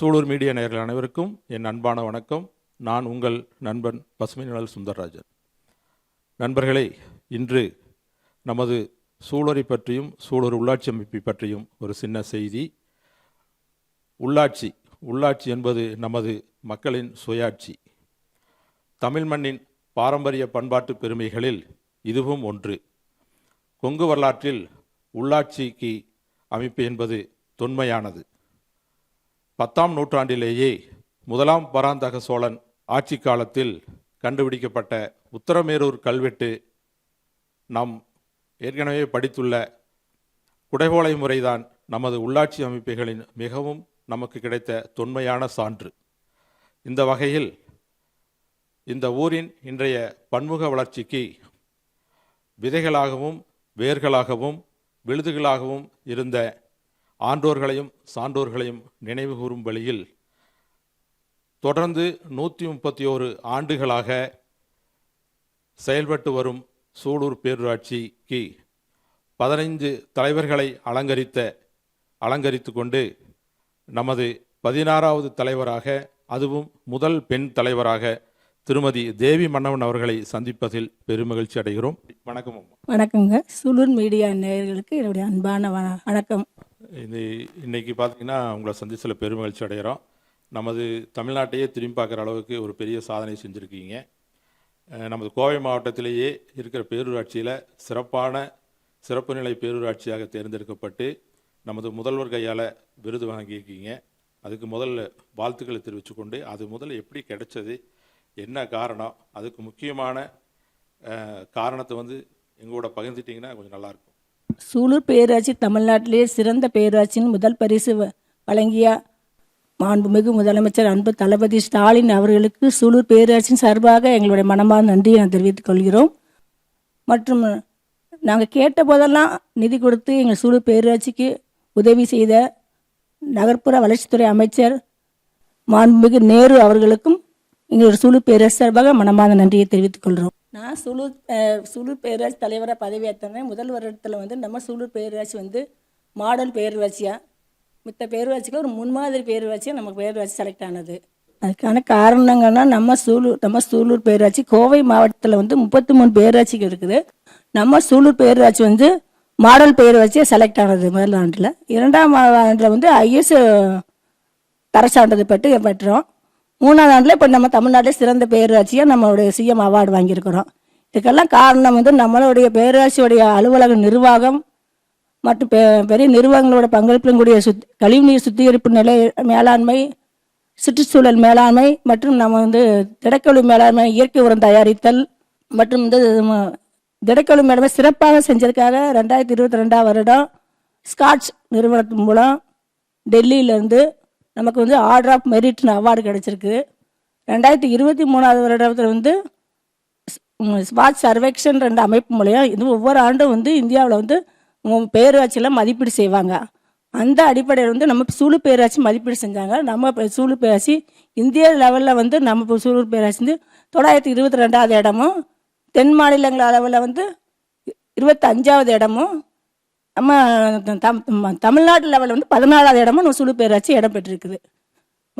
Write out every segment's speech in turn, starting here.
Sulur media நேர்கள் அனைவருக்கும் என் அன்பான வணக்கம். நான் உங்கள் நண்பன் பசுமை நிழல் சுந்தரராஜன். நண்பர்களே இன்று நமது சூழலை பற்றியும் சூழல் உள்ளாட்சி அமைப்பை பற்றியும் ஒரு சின்ன செய்தி. உள்ளாட்சி உள்ளாட்சி என்பது நமது மக்களின் சுயாட்சி. தமிழ் மண்ணின் பாரம்பரிய பண்பாட்டு பெருமைகளில் இதுவும் ஒன்று. கொங்கு வரலாற்றில் உள்ளாட்சிக்கு அமைப்பு என்பது தொன்மையானது. பத்தாம் நூற்றாண்டிலேயே முதலாம் பராந்தக சோழன் ஆட்சி காலத்தில் கண்டுபிடிக்கப்பட்ட உத்தரமேரூர் கல்வெட்டு நாம் ஏற்கனவே படித்துள்ள குடைவோலை முறைதான் நமது உள்ளாட்சி அமைப்புகளின் மிகவும் நமக்கு கிடைத்த தொன்மையான சான்று. இந்த வகையில் இந்த ஊரின் இன்றைய பன்முக வளர்ச்சிக்கு விதைகளாகவும் வேர்களாகவும் விழுதுகளாகவும் இருந்த ஆன்றோர்களையும் சான்றோர்களையும் நினைவு கூறும் வழியில் தொடர்ந்து நூற்றி முப்பத்தி ஓரு ஆண்டுகளாக செயல்பட்டு வரும் சூலூர் பேரூராட்சிக்கு பதினைந்து தலைவர்களை அலங்கரித்த அலங்கரித்து கொண்டு நமது பதினாறாவது தலைவராக அதுவும் முதல் பெண் தலைவராக திருமதி தேவி மன்னவன் அவர்களை சந்திப்பதில் பெருமகிழ்ச்சி அடைகிறோம். வணக்கம் வணக்கங்க சுலூர் மீடியா நேயர்களுக்கு என்னுடைய அன்பான வணக்கம். இது இன்னைக்கு பார்த்தீங்கன்னா உங்களை சந்திச்சில் பெருமகிழ்ச்சி அடைகிறோம் நமது தமிழ்நாட்டையே திரும்பி பார்க்குற அளவுக்கு ஒரு பெரிய சாதனை செஞ்சுருக்கீங்க. நமது கோவை மாவட்டத்திலேயே இருக்கிற பேரூராட்சியில் சிறப்பான சிறப்பு நிலை பேரூராட்சியாக தேர்ந்தெடுக்கப்பட்டு நமது முதல்வர் கையால் விருது வாங்கியிருக்கீங்க. அதுக்கு முதல்ல வாழ்த்துக்களை தெரிவித்து கொண்டு அது முதல்ல எப்படி கிடைச்சது என்ன காரணம் அதுக்கு முக்கியமான காரணத்தை வந்து எங்களோட பகிர்ந்துட்டிங்கன்னா கொஞ்சம் நல்லாயிருக்கும் சூலூர் பேராட்சி தமிழ்நாட்டிலே சிறந்த பேராட்சியின் முதல் பரிசு வ- வழங்கிய மாண்புமிகு முதலமைச்சர் அன்பு தளபதி ஸ்டாலின் அவர்களுக்கு சூலூர் பேராட்சியின் சார்பாக எங்களுடைய மனமார்ந்த நன்றியை நான் தெரிவித்துக் கொள்கிறோம். மற்றும் நாங்கள் கேட்ட போதெல்லாம் நிதி கொடுத்து எங்கள் சூலூர் பேராட்சிக்கு உதவி செய்த நகர்ப்புற வளர்ச்சித்துறை அமைச்சர் மாண்புமிகு நேரு அவர்களுக்கும் எங்களோட சுழு பேரரசு சார்பாக மனமார்ந்த நன்றியை தெரிவித்துக் கொள்கிறோம். நான் சுழு சுழு பேரரசு தலைவராக பதவியேற்றேன் முதல் வருடத்தில் வந்து நம்ம சுழு பேரூராட்சி வந்து மாடல் பேரூராட்சியாக மித்த பேரூராட்சிகள் ஒரு முன்மாதிரி பேரூராட்சியாக நமக்கு பேரூராட்சி செலக்ட் ஆனது. அதுக்கான காரணங்கன்னா நம்ம சூலூர் நம்ம சூலூர் பேரூராட்சி கோவை மாவட்டத்தில் வந்து முப்பத்தி மூணு பேராட்சிக்கு இருக்குது. நம்ம சூலூர் பேரூராட்சி வந்து மாடல் பேரூராட்சியாக செலக்ட் ஆனது முதல் ஆண்டில். இரண்டாம் ஆண்டில் வந்து ஐஎஸ் தர சான்றிதழ் பெற்று பெற்றோம் மூணாவது ஆண்டில் இப்போ நம்ம தமிழ்நாட்டில் சிறந்த பேரூராட்சியாக நம்மளுடைய சிஎம் அவார்டு வாங்கியிருக்கிறோம். இதுக்கெல்லாம் காரணம் வந்து நம்மளுடைய பேரூராட்சியுடைய அலுவலக நிர்வாகம் மற்றும் பெ- பெரிய நிறுவனங்களோட பங்களிப்பிலும் கூடிய சுத் கழிவுநீர் சுத்திகரிப்பு நிலை மேலாண்மை சுற்றுச்சூழல் மேலாண்மை மற்றும் நம்ம வந்து திடக்கழிவு மேலாண்மை இயற்கை உரம் தயாரித்தல் மற்றும் வந்து திடக்கழிவு மேலாண்மை சிறப்பாக செஞ்சதுக்காக ரெண்டாயிரத்தி இருபத்தி ரெண்டாம் வருடம் ஸ்காட்ச் நிறுவனத்தின் மூலம் டெல்லியிலேருந்து நமக்கு வந்து ஆர்டர் ஆஃப் மெரிட்னு அவார்டு கிடச்சிருக்கு. ரெண்டாயிரத்தி இருபத்தி மூணாவது வருடத்தில் வந்து ஸ்பாட் சர்வேக்ஷன் ரெண்டு அமைப்பு மூலியம் இது ஒவ்வொரு ஆண்டும் வந்து இந்தியாவில் வந்து உம் மதிப்பீடு செய்வாங்க. அந்த அடிப்படையில் வந்து நம்ம சூழு பேராட்சி மதிப்பீடு செஞ்சாங்க. நம்ம சூழு பேராட்சி இந்திய லெவலில் வந்து நம்ம இப்போ பேராட்சி வந்து தொள்ளாயிரத்தி இருபத்தி ரெண்டாவது இடமும் தென் மாநிலங்கள் அளவில் வந்து இருபத்தஞ்சாவது இடமும் நம்ம தம் தம்- தமிழ்நாட்டு லெவலில் வந்து பதினாலாவது இடமும் நம்ம சுழு பேராட்சி இடம் பெற்றிருக்குது.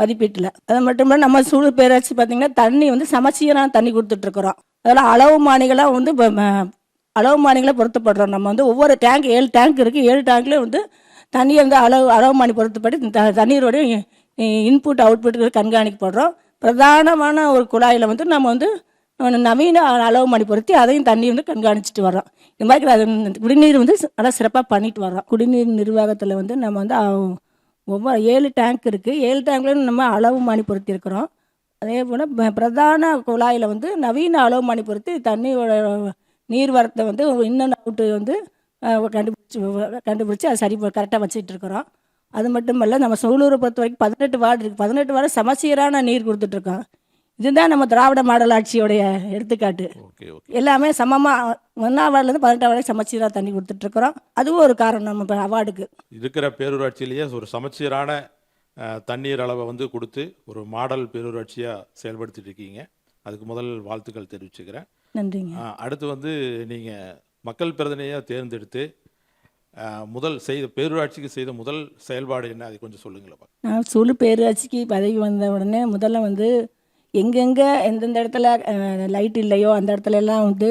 மதிப்பீட்டில். அது மட்டும் இல்லை நம்ம சூழல் பேராட்சி பார்த்திங்கன்னா தண்ணி வந்து சமச்சீரான தண்ணி கொடுத்துட்ருக்குறோம். அதில் அளவு மானிகளாக வந்து ம- அளவு மானிகளை பொருத்தப்படுறோம். நம்ம வந்து ஒவ்வொரு டேங்க் ஏழு டேங்க் இருக்குது ஏழு டேங்க்லேயும் வந்து தண்ணியை வந்து அளவு அளவு மாணி பொருத்தப்பட்டு த- தண்ணீரோடைய இன்புட் அவுட்புட் கண்காணிக்கப்படுறோம். பிரதானமான ஒரு குழாயில் வந்து நம்ம வந்து நவீன அளவு மணி பொருத்தி அதையும் தண்ணி வந்து கண்காணிச்சிட்டு வரோம் இந்த மாதிரி அது குடிநீர் வந்து நல்லா சிறப்பாக பண்ணிட்டு வரோம் குடிநீர் நிர்வாகத்தில் வந்து நம்ம வந்து ஒவ்வொரு ஏழு டேங்க் இருக்குது ஏழு டேங்க்லையும் நம்ம அளவு மானி பொருத்தி இருக்கிறோம். அதே போல் ப- பிரதான குழாயில் வந்து நவீன அளவு மானி பொருத்தி தண்ணியோட நீர்வரத்தை வந்து இன்னும் அவுட்டு வந்து கண்டுபிடிச்சி கண்டுபிடிச்சி அதை சரி கரெக்டாக வச்சுட்டு இருக்கிறோம். அது மட்டும் இல்லை நம்ம சூலூரை பொறுத்த வரைக்கும் பதினெட்டு வார்டு இருக்குது பதினெட்டு வார்டு சமச்சீரான நீர் கொடுத்துட்ருக்கோம் இதுதான் நம்ம திராவிட மாடல் ஆட்சியோடைய எடுத்துக்காட்டு. Okay okay. எல்லாமே சமமாக ஒன்றாம் வார்டுலேருந்து பதினெட்டாம் வார்டு சமச்சீராக தண்ணி கொடுத்துட்ருக்குறோம். அதுவும் ஒரு காரணம் நம்ம இப்ப அவார்டுக்கு. இருக்கிற பேரூராட்சியிலேயே ஒரு சமச்சீரான தண்ணீர் அளவை வந்து கொடுத்து ஒரு மாடல் பேரூராட்சியாக செயல்படுத்திட்டு இருக்கீங்க. அதுக்கு முதல் வாழ்த்துக்கள் தெரிவிச்சுக்கிறேன். நன்றிங்க. அடுத்து வந்து நீங்கள் மக்கள் பிரதிநிதியாக தேர்ந்தெடுத்து முதல் செய்த பேரூராட்சிக்கு செய்த முதல் செயல்பாடு என்ன? அதை கொஞ்சம் சொல்லுங்களேன். நான் சுழு பேரூராட்சிக்கு பதவி வந்த உடனே முதல்ல வந்து எங்கெங்கே எந்தெந்த இடத்துல லைட் இல்லையோ அந்த இடத்துல எல்லாம் வந்து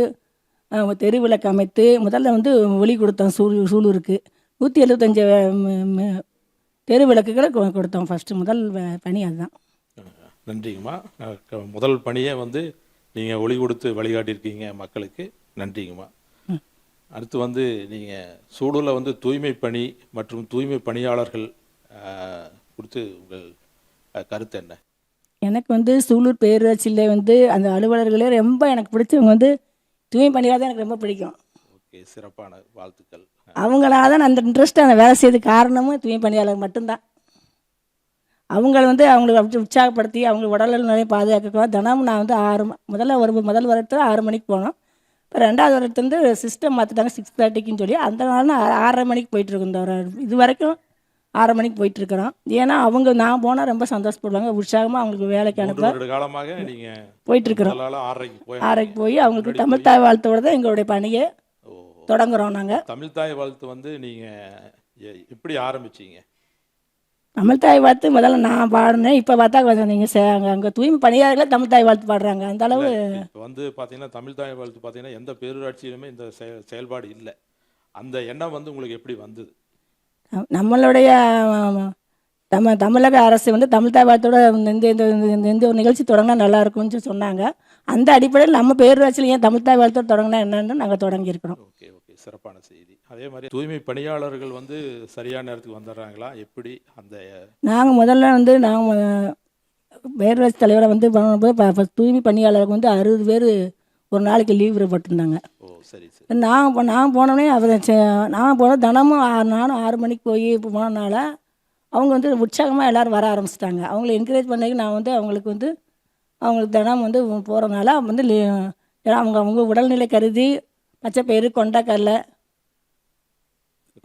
தெரு விளக்கு அமைத்து முதல்ல வந்து ஒளி கொடுத்தோம் சூழ் சூலூருக்கு. நூற்றி எழுபத்தஞ்சு தெரு விளக்குகளை கொடுத்தோம் ஃபஸ்ட்டு முதல் பணி அதுதான். நன்றிங்கம்மா. முதல் பணியே வந்து நீங்கள் ஒளி கொடுத்து வழிகாட்டியிருக்கீங்க மக்களுக்கு. நன்றிங்கம்மா. அடுத்து வந்து நீங்கள் சூடூரில் வந்து தூய்மை பணி மற்றும் தூய்மை பணியாளர்கள் அஹ், குறித்து உங்கள் கருத்து என்ன? எனக்கு வந்து சூலூர் பேரூராட்சியில் வந்து அந்த அலுவலர்களே ரொம்ப எனக்கு பிடிச்சவங்க வந்து தூய்மை பணியாக தான் எனக்கு ரொம்ப பிடிக்கும். ஓகே சிறப்பான வாழ்த்துக்கள். அவங்களால தான் அந்த இன்ட்ரெஸ்ட்டாக அந்த வேலை செய்யறது காரணமும் தூய்மை பணியாளர் மட்டும்தான். அவங்கள வந்து அவங்களை அப்படி உற்சாகப்படுத்தி அவங்க உடல் நிலையை பாதுகாக்கலாம் தினமும் நான் வந்து ஆறு முதல்ல ஒரு முதல் வருடத்தில் ஆறு மணிக்கு போனோம். இப்போ ரெண்டாவது வருடத்துலேருந்து சிஸ்டம் மாற்றிட்டாங்க சிக்ஸ் தேர்ட்டிக்குன்னு சொல்லி அந்த நாள் நான் ஆறரை மணிக்கு போயிட்டுருக்கோம் இந்த இது வரைக்கும் ஆறரை மணிக்கு போயிட்டுருக்குறோம் ஏன்னா அவங்க நான் போனால் ரொம்ப சந்தோஷப்படுவாங்க. உற்சாகமாக அவங்களுக்கு வேலைக்கு அனுப்ப காலமாக நீங்கள் போயிட்டுருக்குறோம். முதலால ஆறரைக்கு போய் அவங்களுக்கு தமிழ் தாய் வாழ்த்தோட தான் எங்களுடைய பணியை தொடங்குறோம் நாங்கள் தமிழ் தாய் வாழ்த்து வந்து நீங்கள் எப்படி ஆரம்பிச்சீங்க? தமிழ் தாய் வாழ்த்து முதல்ல நான் பாடினேன். இப்போ பார்த்தா கொஞ்சம் நீங்கள் அங்கே அங்கே தூய்மை பணியாளர்களே தமிழ் தாய் வாழ்த்து பாடுறாங்க. அந்த அளவு வந்து பார்த்தீங்கன்னா தமிழ் தாய் வாழ்த்து பார்த்தீங்கன்னா எந்த பேரூராட்சியிலுமே இந்த செயல் செயல்பாடு இல்லை. அந்த எண்ணம் வந்து உங்களுக்கு எப்படி வந்தது? நம்மளுடைய நம்ம தமிழக அரசு வந்து தமிழ் தாய் வாழ்த்தோட இந்த இந்த இந்த- ஒரு நிகழ்ச்சி தொடங்கினா நல்லா இருக்கும்னு சொன்னாங்க. அந்த அடிப்படையில் நம்ம பேரூராட்சியில் ஏன் தமிழ் தாய் வாழ்த்தோட தொடங்கினா என்னன்னு நாங்கள் தொடங்கியிருக்கிறோம் ஓகே ஓகே. சிறப்பான செய்தி. அதே மாதிரி தூய்மை பணியாளர்கள் வந்து சரியான நேரத்துக்கு வந்துடுறாங்களா? எப்படி அந்த நாங்கள் முதல்ல வந்து நாங்கள் பேரூராட்சி தலைவரை வந்து தூய்மை பணியாளருக்கு வந்து அறுபது பேர் ஒரு நாளைக்கு லீவ் விடப்பட்டிருந்தாங்க நான் நான் போனோடனே அவர் நான் போன தினமும் நானும் ஆறு மணிக்கு போய் போனனால அவங்க வந்து உற்சாகமாக எல்லோரும் வர ஆரம்பிச்சிட்டாங்க. அவங்கள என்கரேஜ் பண்ணி நான் வந்து அவங்களுக்கு வந்து அவங்களுக்கு தினம் வந்து போகிறனால வந்து அவங்க அவங்க உடல்நிலை கருதி பச்சை பயிறு கொண்டைக்கடலை.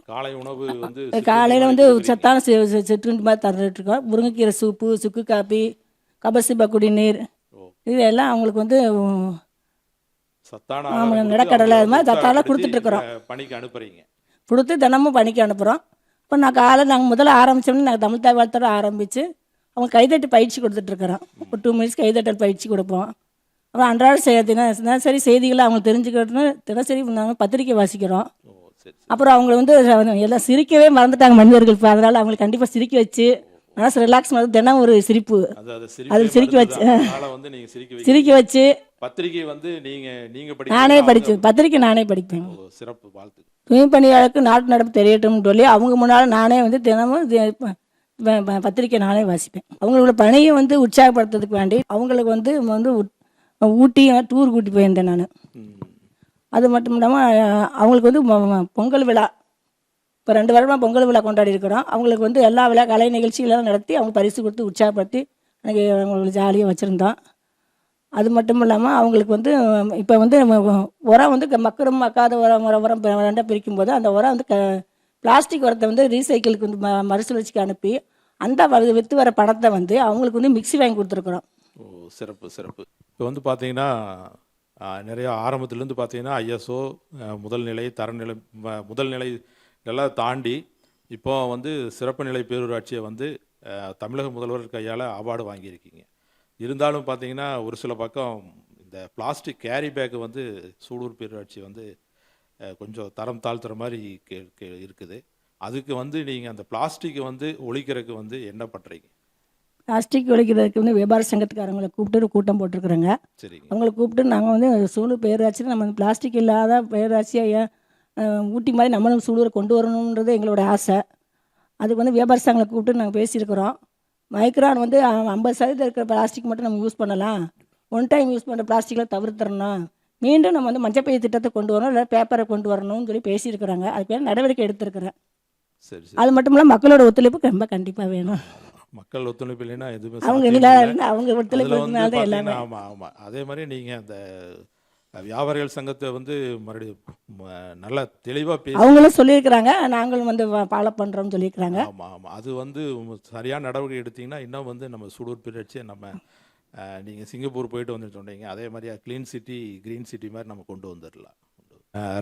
காலை உணவு வந்து காலையில் வந்து சத்தான சிற்றுண்டி மாதிரி தந்துட்டு இருக்கோம் முருங்கைக்கீரை சூப்பு சுக்கு காப்பி கபசிப குடிநீர் இதெல்லாம் அவங்களுக்கு வந்து சத்தான கொடுத்து நிலக்கடலை அது மாதிரி சத்தான. இந்த பணிக்கு அனுப்புறீங்க. கொடுத்து தினமும் பணிக்கு அனுப்புகிறோம் இப்போ நான் காலை நாங்கள் முதல்ல ஆரம்பித்தோம்னா நாங்கள் தமிழ் தாய் வாழ்த்தோட ஆரம்பித்து அவங்க கைதட்டு பயிற்சி கொடுத்துட்ருக்குறோம். ஒரு டூ மினிட்ஸ் கைதட்டல் பயிற்சி கொடுப்போம். அப்புறம் அன்றாட செய்ய தின தினசரி செய்திகளை அவங்க தெரிஞ்சுக்கிட்டுன்னு தினசரி நாங்கள் பத்திரிக்கை வாசிக்கிறோம். அப்புறம் அவங்கள வந்து எல்லாம் சிரிக்கவே மறந்துட்டாங்க மனிதர்கள். இப்போ அதனால் அவங்களை கண்டிப்பாக சிரிக்க வச்சு மனசு ரிலாக்ஸ் பண்ணி தினம் ஒரு சிரிப்பு. அது சிரிக்க வச்சு, வந்து சிரிக்க வச்சு பத்திரிகை வந்து நீங்க நீங்க நானே படிக்கிறீங்களா? படிச்சு பத்திரிக்கை நானே படிப்பேன். சிறப்பு வாழ்த்து. தூய்மை பணியாளருக்கு நாட்டு நடப்பு தெரியட்டும்னு சொல்லி அவங்க முன்னால் நானே வந்து தினமும் பத்திரிக்கை நானே வாசிப்பேன். அவங்களோட பணியை வந்து உற்சாகப்படுத்துறதுக்கு வேண்டி அவங்களுக்கு வந்து வந்து ஊட்டி டூர் கூட்டி போயிருந்தேன் நான். அது மட்டும் இல்லாமல் அவங்களுக்கு வந்து பொங்கல் விழா இப்போ ரெண்டு வருடமாக பொங்கல் விழா கொண்டாடி இருக்கிறோம். அவங்களுக்கு வந்து எல்லா விழா கலை நிகழ்ச்சிகளெல்லாம் நடத்தி அவங்க பரிசு கொடுத்து உற்சாகப்படுத்தி எனக்கு அவங்களுக்கு ஜாலியாக வச்சுருந்தோம். அது மட்டும் இல்லாமல் அவங்களுக்கு வந்து இப்போ வந்து நம்ம உரம் வந்து க- மக்கரும் மக்காத உரம் உரம் உரம் ரெண்டாக பிரிக்கும் போது அந்த உரம் வந்து க பிளாஸ்டிக் உரத்தை வந்து ரீசைக்கிளுக்கு வந்து ம மறுசுழற்சிக்கு அனுப்பி அந்த விற்று வர பணத்தை வந்து அவங்களுக்கு வந்து மிக்ஸி வாங்கி கொடுத்துருக்குறோம். ஓ சிறப்பு சிறப்பு. இப்போ வந்து பார்த்தீங்கன்னா நிறையா ஆரம்பத்துலேருந்து பார்த்தீங்கன்னா ஐஎஸ்ஓ முதல் நிலை தரநிலை முதல்நிலை முதல் நிலை எல்லாம் தாண்டி இப்போ வந்து சிறப்பு நிலை பேரூராட்சியை வந்து தமிழக முதல்வர் கையால் அவார்டு வாங்கியிருக்கீங்க. இருந்தாலும் பார்த்தீங்கன்னா ஒரு சில பக்கம் இந்த பிளாஸ்டிக் கேரி பேக் வந்து சூலூர் பேரூராட்சி வந்து கொஞ்சம் தரம் தாழ்த்துற மாதிரி கே- கே- இருக்குது. அதுக்கு வந்து நீங்கள் அந்த பிளாஸ்டிக்கை வந்து ஒழிக்கிறதுக்கு வந்து என்ன பண்ணுறீங்க பிளாஸ்டிக் ஒழிக்கிறதுக்கு வந்து வியாபார சங்கத்துக்காரங்களை கூப்பிட்டு ஒரு கூட்டம் போட்டிருக்கிறோங்க. சரிங்க. அவங்கள கூப்பிட்டு நாங்கள் வந்து சூலூர் பேரூராட்சியில் நம்ம பிளாஸ்டிக் இல்லாத அஹ், ஊட்டி மாதிரி நம்மளும் சூலூரை கொண்டு வரணுன்றது எங்களோட ஆசை. அதுக்கு வந்து வியாபார சங்கங்களை கூப்பிட்டு நாங்கள் பேசியிருக்கிறோம். மைக்ரான் வந்து ஐம்பது சதவீதம் இருக்கிற பிளாஸ்டிக் மட்டும் நம்ம யூஸ் பண்ணலாம். ஒன் டைம் யூஸ் பண்ணுற பிளாஸ்டிக்கில் தவிர்த்துறணும். மீண்டும் நம்ம வந்து மஞ்சப்பை திட்டத்தை கொண்டு வரணும் இல்லை பேப்பரை கொண்டு வரணும்னு சொல்லி பேசியிருக்கிறாங்க. அதுக்கு பேர் நடவடிக்கை எடுத்திருக்கிறேன். அது மட்டும் இல்லாமல் மக்களோட ஒத்துழைப்பு ரொம்ப கண்டிப்பாக வேணும். மக்கள் ஒத்துழைப்பு இல்லைன்னா எதுவுமே அவங்க இல்லை இல்லை. அவங்க ஒத்துழைப்பு எல்லாமே. பார்த்தீங்கன்னா, ஆமா ஆமா. அதே மாதிரி நீங்க அந்த வியாபாரிகள் சங்கத்தை வந்து மறுபடியும் நல்லா தெளிவா பேசி அவங்களும் சொல்லியிருக்கிறாங்க நாங்களும் வந்து ஃபாலோ பண்ணுறோம்னு சொல்லியிருக்கிறாங்க. ஆமா ஆமா. அது வந்து சரியான நடவடிக்கை எடுத்தீங்கன்னா இன்னும் வந்து நம்ம சூடூர் பிரிச்சு நம்ம அஹ், நீங்க சிங்கப்பூர் போயிட்டு வந்து சொன்னீங்க அதே மாதிரி க்ளீன் சிட்டி கிரீன் சிட்டி மாதிரி நம்ம கொண்டு வந்துடலாம்.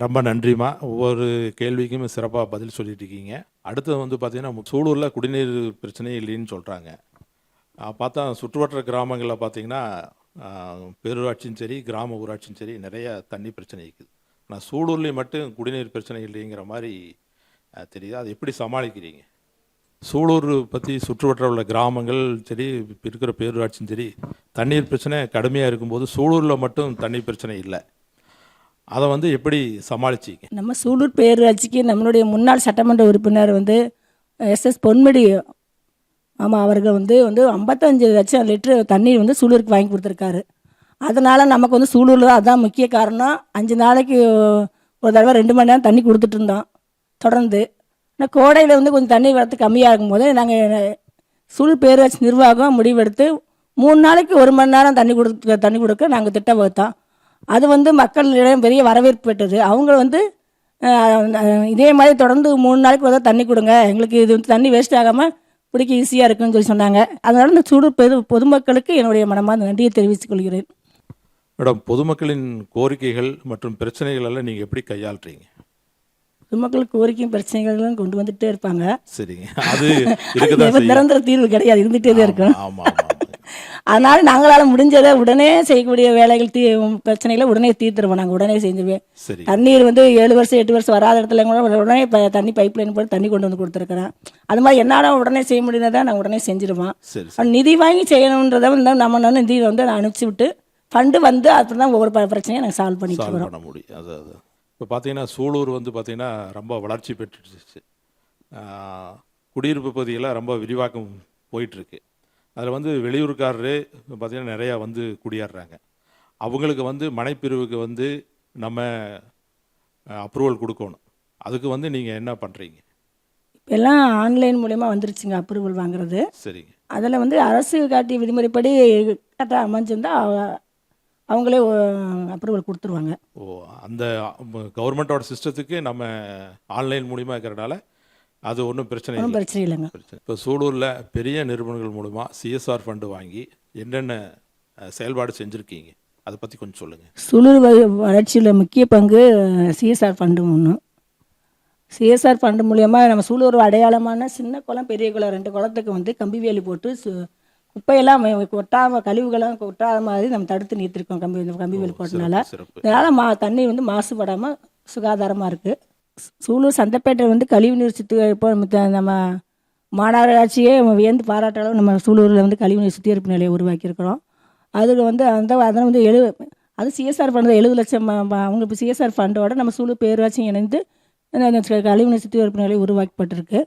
ரொம்ப நன்றிம்மா. ஒவ்வொரு கேள்விக்கும் சிறப்பாக பதில் சொல்லிட்டு இருக்கீங்க. அடுத்தது வந்து பார்த்தீங்கன்னா சூலூரில் குடிநீர் பிரச்சனையே இல்லைன்னு சொல்கிறாங்க பார்த்தா சுற்றுவட்டார கிராமங்களில் பார்த்தீங்கன்னா பேரூராட்சியும் சரி கிராம ஊராட்சியும் சரி நிறைய தண்ணி பிரச்சனை இருக்குது. ஆனால் சூலூர்லேயும் மட்டும் குடிநீர் பிரச்சனை இல்லைங்கிற மாதிரி தெரியுது. அதை எப்படி சமாளிக்கிறீங்க? சூலூர் பற்றி சுற்றுவட்டார உள்ள கிராமங்கள் சரி இருக்கிற பேரூராட்சியும் சரி தண்ணீர் பிரச்சனை கடுமையாக இருக்கும்போது சூலூரில் மட்டும் தண்ணீர் பிரச்சனை இல்லை. அதை வந்து எப்படி சமாளிச்சிங்க? நம்ம சூலூர் பேரூராட்சிக்கு நம்மளுடைய முன்னாள் சட்டமன்ற உறுப்பினர் வந்து எஸ்எஸ் பொன்முடி ஆமாம் அவர்கள் வந்து வந்து ஐம்பத்தஞ்சு லட்சம் லிட்டரு தண்ணீர் வந்து சூலூருக்கு வாங்கி கொடுத்துருக்காரு. அதனால் நமக்கு வந்து சூலூரில் அதான் முக்கிய காரணம். அஞ்சு நாளைக்கு ஒரு தடவை ரெண்டு மணி நேரம் தண்ணி கொடுத்துட்டு இருந்தோம் தொடர்ந்து. ஆனால் கோடையில் வந்து கொஞ்சம் தண்ணி வரத்து கம்மியாக இருக்கும்போது நாங்கள் சூலூர் பேரூராட்சி நிர்வாகம் முடிவெடுத்து மூணு நாளைக்கு ஒரு மணி நேரம் தண்ணி கொடுக்க தண்ணி கொடுக்க நாங்கள் திட்டம் வகுத்தோம். அது வந்து மக்களிடம் பெரிய வரவேற்பு பெற்றது. அவங்க வந்து இதே மாதிரி தொடர்ந்து மூணு நாளைக்கு ஒரு தண்ணி கொடுங்க. எங்களுக்கு இது வந்து தண்ணி வேஸ்ட் ஆகாமல் பிடிக்க ஈஸியாக இருக்குன்னு சொல்லி சொன்னாங்க. அதனால இந்த சூடு பொது பொதுமக்களுக்கு என்னுடைய மனமார்ந்த நன்றியை தெரிவித்துக் கொள்கிறேன். மேடம் பொதுமக்களின் கோரிக்கைகள் மற்றும் பிரச்சனைகள் எல்லாம் நீங்கள் எப்படி கையாளுறீங்க? பொதுமக்கள் கோரிக்கையும் பிரச்சனைகளும் கொண்டு வந்துட்டே இருப்பாங்க. சரிங்க. அது நிரந்தர தீர்வு கிடையாது. இருந்துகிட்டே தான் இருக்கும் ஆமாம் அதனால நாங்களால் முடிஞ்சதை உடனே செய்யக்கூடிய வேலைகள் தீ பிரச்சனைகளை உடனே தீர்த்துருவோம். நாங்கள் உடனே செஞ்சுருவேன் சரி. தண்ணீர் வந்து ஏழு வருஷம் எட்டு வருஷம் வராத இடத்துல கூட உடனே இப்போ தண்ணி பைப் லைன் போட்டு தண்ணி கொண்டு வந்து கொடுத்துருக்குறேன். அது மாதிரி என்னால் உடனே செய்ய முடியாதா நான் உடனே செஞ்சிருவேன் சரி அது நிதி வாங்கி செய்யணுன்றதை வந்து நம்ம வந்து நிதி வந்து அனுப்பிச்சி விட்டு ஃபண்டு வந்து அப்போ தான் ஒவ்வொரு பிரச்சனையும் நாங்கள் சால்வ் பண்ணிட்டு வரோம் இப்போ பார்த்தீங்கன்னா சூலூர் வந்து பார்த்தீங்கன்னா ரொம்ப வளர்ச்சி பெற்றுச்சு குடியிருப்பு பகுதியெல்லாம் ரொம்ப விரிவாக்கம் போயிட்டுருக்கு அதில் வந்து வெளியூர்காரரு பார்த்தீங்கன்னா நிறையா வந்து குடியேறுறாங்க. அவங்களுக்கு வந்து மனைப்பிரிவுக்கு வந்து நம்ம அப்ரூவல் கொடுக்கணும். அதுக்கு வந்து நீங்கள் என்ன பண்ணுறீங்க எல்லாம் ஆன்லைன் மூலயமா வந்துருச்சுங்க அப்ரூவல் வாங்குறது. சரிங்க. அதில் வந்து அரசு காட்டிய விதிமுறைப்படி கரெக்டாக அமைஞ்சிருந்தா அவ- அவங்களே அப்ரூவல் கொடுத்துருவாங்க. ஓ அந்த கவர்மெண்ட்டோட சிஸ்டத்துக்கு நம்ம ஆன்லைன் மூலியமாக இருக்கிறனால அது ஒன்றும் பிரச்சனை இல்லை. ஒன்றும் பிரச்சனை இல்லைங்க. பிரச்சனை. இப்போ சூலூரில் பெரிய நிறுவனங்கள் மூலமாக சிஎஸ்ஆர் ஃபண்டு வாங்கி என்னென்ன செயல்பாடு செஞ்சுருக்கீங்க? அதை பற்றி கொஞ்சம் சொல்லுங்கள் சுழல் வளர்ச்சியில் முக்கிய பங்கு சிஎஸ்ஆர் ஃபண்டு ஒன்று சிஎஸ்ஆர் ஃபண்டு மூலயமா நம்ம சூலூர் அடையாளமான சின்ன குளம் பெரிய குளம் ரெண்டு குளத்துக்கு வந்து கம்பி வேலி போட்டு குப்பையெல்லாம் கொட்டாம கழிவுகளாம் கொட்டாத மாதிரி நம்ம தடுத்து நிறுத்திருக்கோம் கம்பி கம்பி வேலி போட்டனால இதனால் மா தண்ணி வந்து மாசுபடாமல் சுகாதாரமாக இருக்குது சூலூர் சந்தப்பேட்டை வந்து கழிவுநீர் சுத்திகரிப்பு நம்ம மாநகராட்சியே வியந்து பாராட்டாலும் அளவு நம்ம சூலூரில் வந்து கழிவுநீர் சுத்திகரிப்பு நிலையை உருவாக்கியிருக்கிறோம். அதில் வந்து அந்த அதில் வந்து எழு அது சிஎஸ்ஆர் ஃபண்டு எழுபது லட்சம் அவங்க இப்போ சிஎஸ்ஆர் ஃபண்டோட நம்ம சூலூர் பேரூராட்சியும் இணைந்து இந்த- இந்த கழிவுநீர் சுத்திகரிப்பு நிலையை உருவாக்கப்பட்டிருக்கு.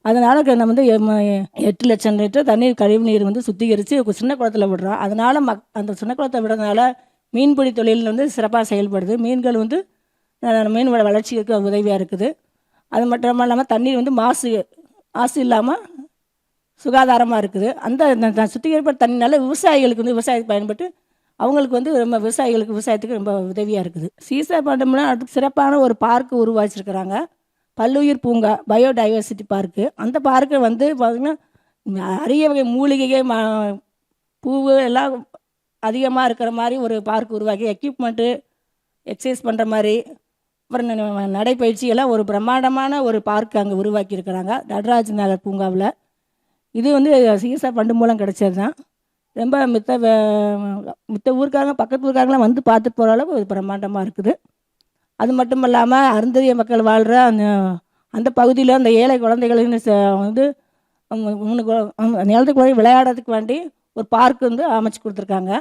அதனால் நம்ம வந்து எம்- எட்டு லட்சம் லிட்டர் தண்ணீர் கழிவுநீர் வந்து சுத்திகரித்து சின்ன குளத்துல விடுறோம். அதனால் மக் அந்த சின்ன குளத்தை விடுறதுனால மீன்பிடி தொழில் வந்து சிறப்பாக செயல்படுது. மீன்கள் வந்து மீனோட மீன் வளர்ச்சிக்கு உதவியாக இருக்குது. அது மட்டும் இல்லாமல் தண்ணீர் வந்து மாசு மாசு இல்லாமல் சுகாதாரமாக இருக்குது. அந்த சுத்திகரிப்பு தண்ணினால விவசாயிகளுக்கு வந்து விவசாயத்துக்கு பயன்பட்டு அவங்களுக்கு வந்து ரொம்ப விவசாயிகளுக்கு விவசாயத்துக்கு ரொம்ப உதவியாக இருக்குது. சீசா பண்டம்னா அடுத்து சிறப்பான ஒரு பார்க்கு உருவாச்சிருக்கிறாங்க பல்லுயிர் பூங்கா பயோடைவர்சிட்டி பார்க்கு அந்த பார்க்கு வந்து பார்த்திங்கன்னா அரிய வகை மூலிகை ம பூவு எல்லாம் அதிகமாக இருக்கிற மாதிரி ஒரு பார்க் உருவாக்கி எக்யூப்மெண்ட்டு எக்ஸசைஸ் பண்ணுற மாதிரி அப்புறம் நடைப்பயிற்சியெல்லாம் ஒரு பிரம்மாண்டமான ஒரு பார்க் அங்கே உருவாக்கியிருக்கிறாங்க. நடராஜ் நகர் பூங்காவில். இது வந்து சிஎஸ்ஆ ஃபண்டு மூலம் கிடைச்சது தான். ரொம்ப மித்த வே- மித்த ஊருக்காரங்க பக்கத்து ஊருக்காரங்களாம் வந்து பார்த்துட்டு போகிற அளவுக்கு ஒரு பிரம்மாண்டமாக இருக்குது. அது மட்டும் இல்லாமல் அருந்ததிய மக்கள் வாழ்கிற அந்த அந்த பகுதியில் அந்த ஏழை குழந்தைகளின் ச- வந்து மூணு நிலத்து குழந்தை விளையாடுறதுக்கு வேண்டி ஒரு பார்க் வந்து அமைச்சு கொடுத்துருக்காங்க.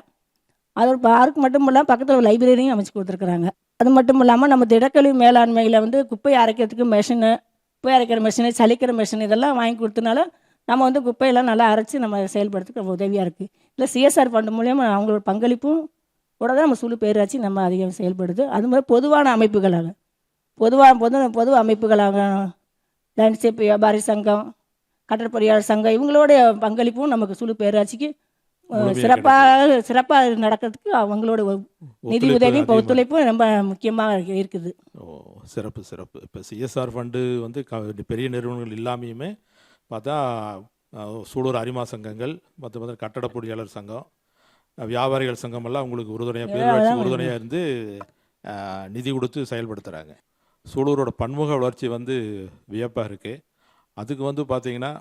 அது ஒரு பார்க் மட்டும் இல்லாமல் பக்கத்தில் ஒரு லைப்ரரியும் அமைச்சு கொடுத்துருக்குறாங்க. அது மட்டும் இல்லாமல் நம்ம திடக்கழிவு மேலாண்மையில் வந்து குப்பை அரைக்கிறதுக்கு மிஷினு குப்பை அரைக்கிற மிஷினு சலிக்கிற மிஷின் இதெல்லாம் வாங்கி கொடுத்தனால நம்ம வந்து குப்பையெல்லாம் நல்லா அரைச்சி நம்ம செயல்படுறதுக்கு ரொம்ப உதவியாக இருக்குது இல்லை சிஎஸ்ஆர் ஃபண்டு மூலியமாக அவங்களோட பங்களிப்பும் கூட தான் நம்ம சுழு பேராட்சி நம்ம அதிகம் செயல்படுது. அது மாதிரி பொதுவான அமைப்புகளாக பொதுவாக பொது பொது அமைப்புகளாக லேண்ட்ஸ்கேப் வியாபாரி சங்கம் கட்டட சங்கம் இவங்களோடைய பங்களிப்பும் நமக்கு சுழு பேராட்சிக்கு சிறப்பாக சிறப்பாக நடக்கிறதுக்கு அவங்களோட நிதி அதிகமா ஒத்துழைப்பும் ரொம்ப முக்கியமாக இருக்குது. ஓ சிறப்பு சிறப்பு. இப்போ சிஎஸ்ஆர் ஃபண்டு வந்து க பெரிய நிறுவனங்கள் இல்லாமையுமே பார்த்தா சூலூர் அரிமா சங்கங்கள் மற்ற மற்ற கட்டட பொறியாளர் சங்கம் வியாபாரிகள் சங்கம் எல்லாம் உங்களுக்கு உறுதுணையாக பேரூராட்சி உறுதுணையாக இருந்து நிதி கொடுத்து செயல்படுத்துகிறாங்க சூலூரோட பன்முக வளர்ச்சி வந்து வியப்பாக இருக்குது அதுக்கு வந்து பார்த்தீங்கன்னா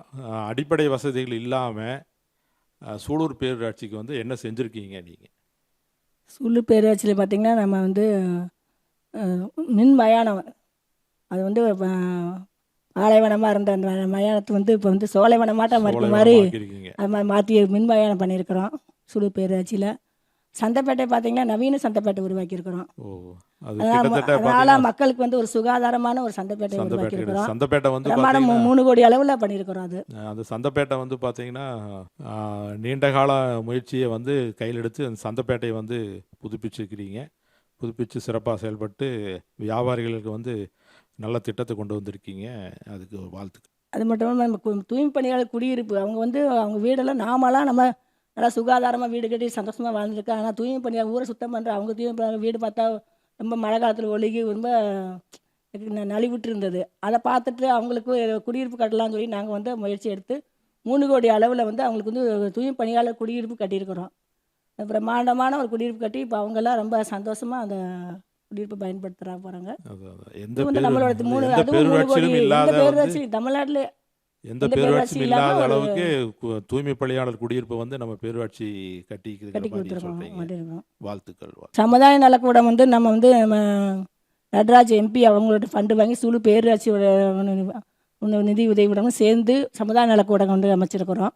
அடிப்படை வசதிகள் இல்லாமல் சூலூர் பேரூராட்சிக்கு வந்து என்ன செஞ்சுருக்கீங்க நீங்கள் சூலூர் பேரூராட்சியில் பார்த்திங்கன்னா நம்ம வந்து மின் மயானம். அது வந்து பாலைவனமாக இருந்த அந்த மயானத்தை வந்து இப்போ வந்து சோலைவனமாட்டம் மாதிரி அது மாதிரி மாற்றி மின் மயானம் பண்ணியிருக்கிறோம் சூலூர் பேரூராட்சியில். சந்தைப்பேட்டை பார்த்திங்கன்னா நவீன சந்தைப்பேட்டை உருவாக்கியிருக்கிறோம். ஓ அது அதனால மக்களுக்கு வந்து ஒரு சுகாதாரமான ஒரு சந்தைப்பேட்டை உருவாக்கியிருக்கிறோம். சந்தைப்பேட்டை வந்து பிரமாணம் மூணு கோடி அளவில் பண்ணியிருக்கிறோம் அது. அந்த சந்தைப்பேட்டை வந்து பார்த்தீங்கன்னா நீண்ட கால முயற்சியை வந்து கையில் எடுத்து அந்த சந்தைப்பேட்டையை வந்து புதுப்பிச்சிருக்கிறீங்க. புதுப்பிச்சு சிறப்பாக செயல்பட்டு வியாபாரிகளுக்கு வந்து நல்ல திட்டத்தை கொண்டு வந்திருக்கீங்க. அதுக்கு வாழ்த்துக்கள். அது மட்டும் இல்லாமல் நம்ம தூய்மை பணியாளர் குடியிருப்பு அவங்க வந்து அவங்க வீடெல்லாம் நாமெல்லாம் நம்ம நல்லா சுகாதாரமாக வீடு கட்டி சந்தோஷமாக வாழ்ந்துருக்காங்க ஆனால் தூய்மை பணியாளர் ஊரை சுத்தம் பண்ணுற அவங்க தூய்மை பணியாளர் வீடு பார்த்தா ரொம்ப மழை காலத்தில் ஒழுகி ரொம்ப ந- நலிவுற்று இருந்தது அதை பார்த்துட்டு அவங்களுக்கு குடியிருப்பு கட்டலாம்னு சொல்லி நாங்கள் வந்து முயற்சி எடுத்து மூணு கோடி அளவில் வந்து அவங்களுக்கு வந்து தூய்மை பணியாளர் குடியிருப்பு கட்டியிருக்கிறோம். பிரம்மாண்டமான ஒரு குடியிருப்பு கட்டி இப்போ அவங்கெல்லாம் ரொம்ப சந்தோஷமாக அந்த குடியிருப்பு பயன்படுத்துகிறா போகிறாங்க நம்மளோட மூணு அதுவும் மூணு கோடி இந்த பேரூராட்சி? தமிழ்நாட்டில் எந்த பேரூராட்சியும் பேரூராட்சி இல்லாத அளவுக்கு தூய்மை பணியாளர் குடியிருப்பு வந்து நம்ம பேரூராட்சி கட்டி சொல்றீங்க. வாழ்த்துக்கள் வாழ்- சமுதாய நலக்கூடம் வந்து நம்ம வந்து நம்ம நடராஜ் எம்பி அவங்களோட ஃபண்டு வாங்கி சுழு பேரூராட்சியோட நிதி உதவியுடன் சேர்ந்து சமுதாய நலக்கூடம் வந்து அமைச்சிருக்கிறோம்.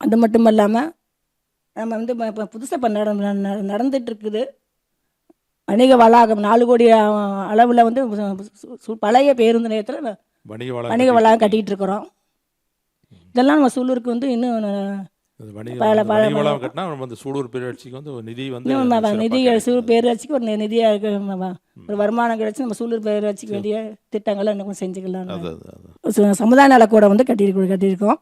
அது மட்டும் இல்லாமல் நம்ம வந்து இப்போ புதுசாக இப்போ நட ந- நடந்துட்டு இருக்குது வணிக வளாகம் நாலு கோடி அளவில் வந்து பழைய பேருந்து நிலையத்தில் வணிக வளம் வணிக வளாகம் கட்டிகிட்டு இருக்கிறோம் இதெல்லாம் நம்ம சூலூருக்கு வந்து இன்னும் வணிக வளம் கட்டினா நம்ம அந்த சூலூர் பேரூராட்சிக்கு வந்து நிதி வந்து நிதி கிடைக்கும். பேரூராட்சிக்கு ஒரு நிதியாக ஒரு வருமானம் கிடைச்சி நம்ம சூலூர் பேரூராட்சிக்கு வேண்டிய திட்டங்களை இன்னும் செஞ்சுக்கலாம். சமுதாய நலக்கூடம் வந்து கட்டியிருக்கோம் கட்டியிருக்கோம்.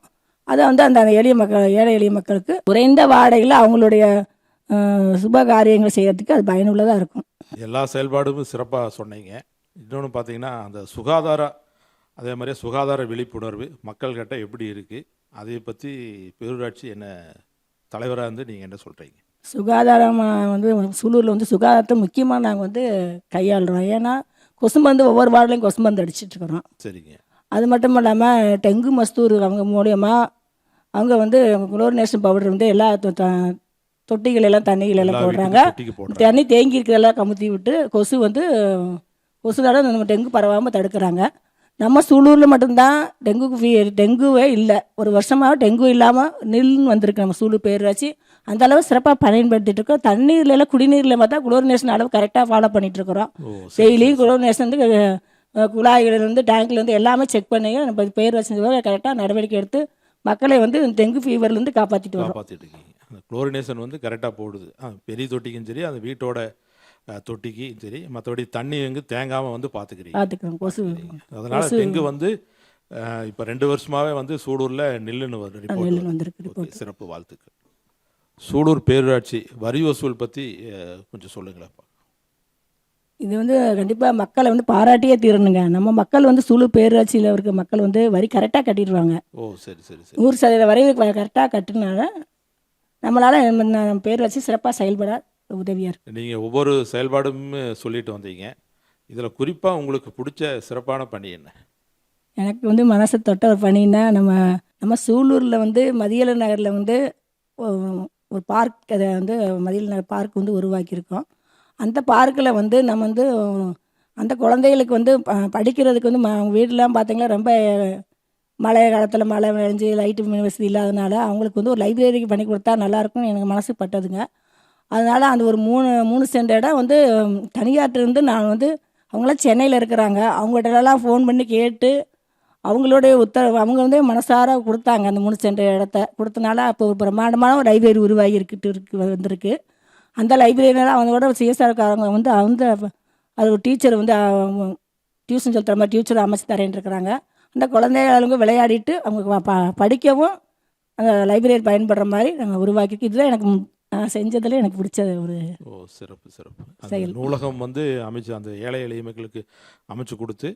அதை வந்து அந்த எளிய மக்கள் ஏழை எளிய மக்களுக்கு குறைந்த வாடகையில் அவங்களுடைய சுப காரியங்கள் செய்யறதுக்கு அது பயனுள்ளதாக இருக்கும். எல்லா செயல்பாடும் சிறப்பாக சொன்னீங்க. இன்னொன்று பார்த்தீங்கன்னா அந்த சுகாதார அதே மாதிரியே சுகாதார விழிப்புணர்வு மக்கள்கிட்ட எப்படி இருக்குது அதை பற்றி பேரூராட்சி என்ன தலைவராக இருந்து நீங்கள் என்ன சொல்கிறீங்க சுகாதாரம் அஹ், வந்து சூலூரில் வந்து சுகாதாரத்தை முக்கியமாக நாங்கள் வந்து கையாளுறோம். ஏன்னா கொசு மருந்து ஒவ்வொரு வார்டிலையும் கொசு மருந்து அடிச்சிட்டு இருக்கிறோம். சரிங்க. அது மட்டும் இல்லாமல் டெங்கு மஸ்தூர் அவங்க மூலியமா அவங்க வந்து குளோரினேஷன் பவுடர் வந்து எல்லா தொட்டிகள் எல்லாம் தண்ணிகள் எல்லாம் போடுறாங்க. தண்ணி தேங்கி இருக்கிறதெல்லாம் கமுத்தி விட்டு கொசு வந்து கொசுனால நம்ம டெங்கு பரவாமல் தடுக்கிறாங்க. நம்ம சூலூரில் மட்டும்தான் டெங்கு டெங்குவே இல்லை. ஒரு வருஷமாக டெங்கு இல்லாமல் நில்னு வந்திருக்கு நம்ம சூலூர் பேரூராட்சி. அந்த அளவு சிறப்பாக பயன்படுத்திட்டு இருக்கோம். தண்ணீர்ல எல்லாம் குடிநீரில் பார்த்தா குளோரினேஷன் அளவு கரெக்டாக ஃபாலோ பண்ணிட்டு இருக்கிறோம். டெய்லியும் குளோரினேஷன் வந்து குழாய்களிலிருந்து டேங்க்லேருந்து எல்லாமே செக் பண்ணி நம்ம பேர் வச்சு கரெக்டாக நடவடிக்கை எடுத்து மக்களை வந்து டெங்கு ஃபீவர்லேருந்து காப்பாற்றிட்டு வரோம் குளோரினேஷன் வந்து கரெக்டாக போடுது. பெரிய தொட்டிக்கும் சரி அந்த வீட்டோட தொட்டிக்கு சரி மற்றபடி தண்ணி எங்கு தேங்காமல் வந்து பார்த்துக்கிறீங்க கொசு அதனால டெங்கு வந்து இப்ப ரெண்டு வருஷமாவே வந்து சூலூர்ல நெல்லுன்னு ரிப்போர்ட் சிறப்பு வாழ்த்துக்கள். சூலூர் பேரூராட்சி வரி வசூல் அஹ், கொஞ்சம் சொல்லுங்களேன். இது வந்து கண்டிப்பாக மக்களை வந்து பாராட்டியே தீரணுங்க. நம்ம மக்கள் வந்து சுழு பேரூராட்சியில் இருக்க மக்கள் வந்து வரி கரெக்டாக கட்டிடுவாங்க. ஓ சரி சரி நூறு சதவீத வரி கரெக்டாக கட்டினால நம்மளால் நம்ம பேரூராட்சி சிறப்பாக செயல்பட உதவியாக இருக்குது நீங்க ஒவ்வொரு செயல்பாடும் சொல்லிட்டு வந்தீங்க. இதுல குறிப்பா உங்களுக்கு பிடிச்ச சிறப்பான பணி என்ன? எனக்கு வந்து மனசை தொட்ட ஒரு பணின்னா நம்ம நம்ம சூலூரில் வந்து மதியல நகரில் வந்து ஒரு பார்க் அதை வந்து மதியல நகர் பார்க் வந்து உருவாக்கியிருக்கோம். அந்த பார்க்கில் வந்து நம்ம வந்து அந்த குழந்தைகளுக்கு வந்து படிக்கிறதுக்கு வந்து ம வீடெலாம் பார்த்தீங்கன்னா ரொம்ப மழை காலத்தில் மழை விளைஞ்சு லைட்டு வசதி இல்லாதனால அவங்களுக்கு வந்து ஒரு லைப்ரரிக்கு பண்ணி கொடுத்தா நல்லாயிருக்கும் எனக்கு மனசு பட்டதுங்க. அதனால் அந்த ஒரு மூணு மூணு சென்ட் இடம் வந்து தனியார்ட்டிருந்து நான் வந்து அவங்களாம் சென்னையில் இருக்கிறாங்க. அவங்கள்ட்டலாம் ஃபோன் பண்ணி கேட்டு அவங்களுடைய உத்தரவு அவங்க வந்து மனசார கொடுத்தாங்க அந்த மூணு சென்ட் இடத்த. கொடுத்தனால அப்போ ஒரு பிரம்மாண்டமான ஒரு லைப்ரரி உருவாகி இருக்கிட்டு இருக்கு வந்திருக்கு. அந்த லைப்ரரியெல்லாம் அவங்களோட சிஎஸ்ஆர்காரங்க வந்து அந்த அது ஒரு டீச்சர் வந்து டியூஷன் சொல்கிற மாதிரி டீச்சர் அமைச்சு தரேன் இருக்கிறாங்க. அந்த குழந்தைகளுங்க விளையாடிட்டு அவங்க ப- படிக்கவும் அந்த லைப்ரரி பயன்படுற மாதிரி நாங்கள் உருவாக்கி இதுதான் எனக்கு செஞ்சதில் எனக்கு பிடிச்ச ஒரு ஓ சிறப்பு சிறப்பு. அந்த செயல். நூலகம் வந்து அமைச்சு அந்த ஏழை எளிய மக்களுக்கு அமைச்சு கொடுத்து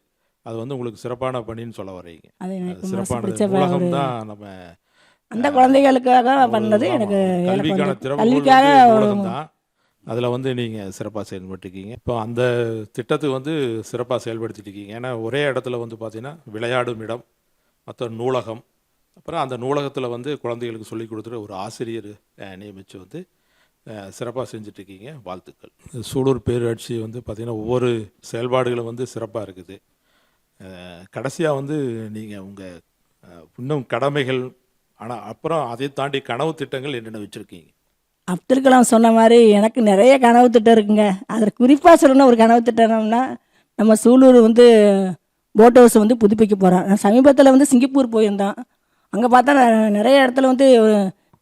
அது வந்து உங்களுக்கு சிறப்பான பணின்னு சொல்ல வர்றீங்க. அது அது எனக்கு மனசு சிறப்பானது பிடிச்ச ஒரு நூலகம் தான் நம்ம அந்த குழந்தைகளுக்காக ஒரு பண்ணது ஆமா, எனக்கு எனக்கு கல்விக்கான கொஞ்சம் திறவுகோல் கல்விக்காக வந்து நூலகம் தான். அதில் வந்து நீங்கள் சிறப்பாக செயல்பட்டுருக்கீங்க. இப்போ அந்த திட்டத்துக்கு வந்து சிறப்பாக செயல்படுத்திட்டு இருக்கீங்க. ஏன்னா ஒரே இடத்துல வந்து பார்த்தீங்கன்னா விளையாடும் இடம் மற்ற நூலகம் அப்புறம் அந்த நூலகத்தில் வந்து குழந்தைகளுக்கு சொல்லிக் கொடுத்துட்டு ஒரு ஆசிரியர் நியமித்து வந்து சிறப்பாக செஞ்சிட்ருக்கீங்க வாழ்த்துக்கள். சூலூர் பேரூராட்சி வந்து பார்த்திங்கன்னா ஒவ்வொரு செயல்பாடுகளும் வந்து சிறப்பாக இருக்குது. கடைசியாக வந்து நீங்கள் உங்கள் இன்னும் கடமைகள் ஆனால் அப்புறம் அதை தாண்டி கனவு திட்டங்கள் என்னென்ன வச்சுருக்கீங்க? அப்துல் கலாம் சொன்ன மாதிரி எனக்கு நிறைய கனவு திட்டம் இருக்குங்க. அதில் குறிப்பாக சொல்லணும் ஒரு கனவு திட்டம்னா நம்ம சூலூர் வந்து போட் ஹவுஸ் வந்து புதுப்பிக்க போகிறோம் நான் சமீபத்தில் வந்து சிங்கப்பூர் போயிருந்தோம் அங்கே பார்த்தா நிறைய இடத்துல வந்து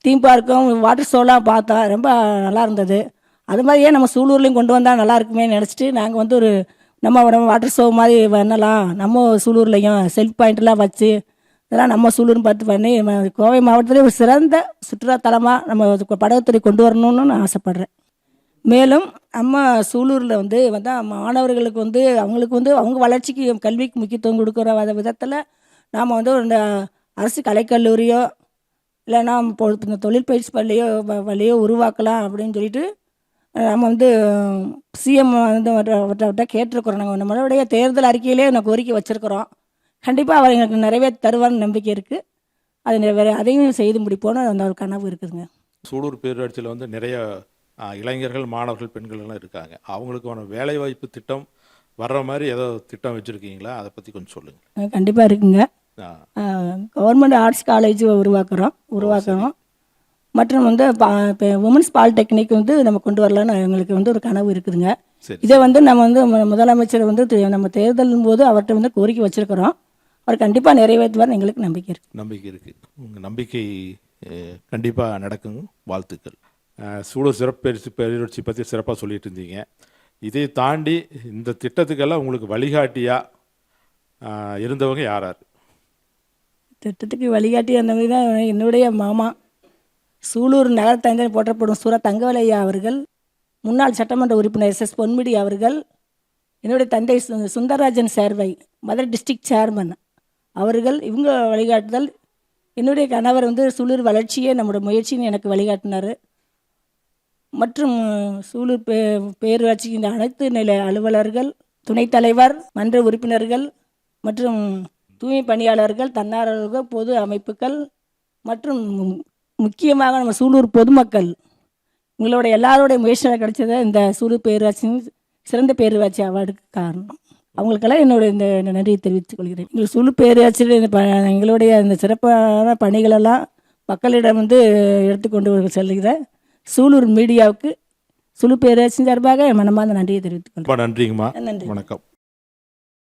தீம் பார்க்கும் வாட்டர் ஷோலாம் பார்த்தோம் ரொம்ப நல்லா இருந்தது. அது மாதிரியே நம்ம சூலூர்லேயும் கொண்டு வந்தால் நல்லா இருக்குமே நினச்சிட்டு நாங்கள் வந்து ஒரு நம்ம நம்ம வாட்டர் ஷோ மாதிரி பண்ணலாம். நம்ம சூலூர்லேயும் செல்ஃப் பாயிண்ட்லாம் வச்சு இதெல்லாம் நம்ம சூலூர்னு பார்த்து பண்ணி கோவை மாவட்டத்திலே ஒரு சிறந்த சுற்றுலாத்தலமாக நம்ம படகுத்துறை கொண்டு வரணும்னு நான் ஆசைப்பட்றேன். மேலும் நம்ம சூலூரில் வந்து வந்து மாணவர்களுக்கு வந்து அவங்களுக்கு வந்து அவங்க வளர்ச்சிக்கு கல்விக்கு முக்கியத்துவம் கொடுக்குற விதத்தில் நாம் வந்து ஒரு அரசு கலைக்கல்லூரியோ இல்லைன்னா இப்போ இந்த தொழில் பயிற்சி பள்ளியோ வழியோ உருவாக்கலாம் அப்படின்னு சொல்லிட்டு நம்ம வந்து சிஎம் வந்து அவர்கிட்ட கேட்டிருக்கிறோம். நாங்கள் நம்மளுடைய தேர்தல் அறிக்கையிலே நான் கோரிக்கை வச்சுருக்கிறோம். கண்டிப்பாக அவர் எங்களுக்கு நிறைவேற்றி தருவார்னு நம்பிக்கை இருக்குது அது நிறைவேற அதையும் செய்து முடிப்போன்னு அந்த ஒரு கனவு இருக்குதுங்க. சூலூர் பேரூராட்சியில் வந்து நிறைய இளைஞர்கள் மாணவர்கள் பெண்கள் எல்லாம் இருக்காங்க. அவங்களுக்கான வேலைவாய்ப்பு திட்டம் வர்ற மாதிரி ஏதோ திட்டம் வச்சுருக்கீங்களா? அதை பற்றி கொஞ்சம் சொல்லுங்கள் கண்டிப்பாக இருக்குங்க. கவர்மெண்ட் ஆர்ட்ஸ் காலேஜ் உருவாக்குறோம் உருவாக்குறோம். மற்றும் வந்து இப்போ உமன்ஸ் பாலிடெக்னிக் வந்து நம்ம கொண்டு வரலான்னு எங்களுக்கு வந்து ஒரு கனவு இருக்குதுங்க. இதை வந்து நம்ம வந்து முதலமைச்சர் வந்து நம்ம தேர்தலின் போது அவர்கிட்ட வந்து கோரிக்கை வச்சிருக்கிறோம். அவர் கண்டிப்பாக நிறைவேற்றுவார் எங்களுக்கு நம்பிக்கை இருக்குது நம்பிக்கை இருக்குது உங்கள் நம்பிக்கை கண்டிப்பாக நடக்குங்க வாழ்த்துக்கள். சூலூர் சிறப்பெரிசி பேரூராட்சி பற்றி சிறப்பாக சொல்லிட்டு இருந்தீங்க. இதை தாண்டி இந்த திட்டத்துக்கெல்லாம் உங்களுக்கு வழிகாட்டியாக இருந்தவங்க யார் யார்? திட்டத்துக்கு வழிகாட்டி அந்த மாதிரி தான் என்னுடைய மாமா. சூலூர் நகர தந்தை போற்றப்படும் சூர தங்கவலையா அவர்கள் முன்னாள் சட்டமன்ற உறுப்பினர் எஸ் எஸ் பொன்முடி அவர்கள் என்னுடைய தந்தை சு- சுந்தரராஜன் சேர்வை மதுரை டிஸ்ட்ரிக்ட் சேர்மன் அவர்கள் இவங்க வழிகாட்டுதல். என்னுடைய கணவர் வந்து சூலூர் வளர்ச்சியே நம்முடைய முயற்சின்னு எனக்கு வழிகாட்டினார். மற்றும் சூலூர் பே பேரூராட்சியின் அனைத்து நிலை அலுவலர்கள் துணைத் தலைவர் மன்ற உறுப்பினர்கள் மற்றும் தூய்மை பணியாளர்கள் தன்னார்வலர்கள் பொது அமைப்புகள் மற்றும் முக்கியமாக நம்ம சூலூர் பொதுமக்கள். உங்களோட எல்லாரோடைய முயற்சியில் கிடைச்சது இந்த சூலூர் பேரூராட்சியின் சிறந்த பேரூராட்சி அவார்டுக்கு காரணம். அவங்களுக்கெல்லாம் என்னோட இந்த நன்றியை தெரிவித்துக் கொள்கிறேன். எங்கள் சூலூர் பேரூராட்சியில் இந்த ப எங்களுடைய இந்த சிறப்பான பணிகளெல்லாம் மக்களிடம் வந்து எடுத்துக்கொண்டு செல்கிற சூலூர் மீடியாவுக்கு சூலூர் பேரூராட்சி சார்பாக மனமார்ந்த நன்றியை தெரிவித்துக் கொள்கிறேன். நன்றிங்கம்மா. நன்றி. வணக்கம்.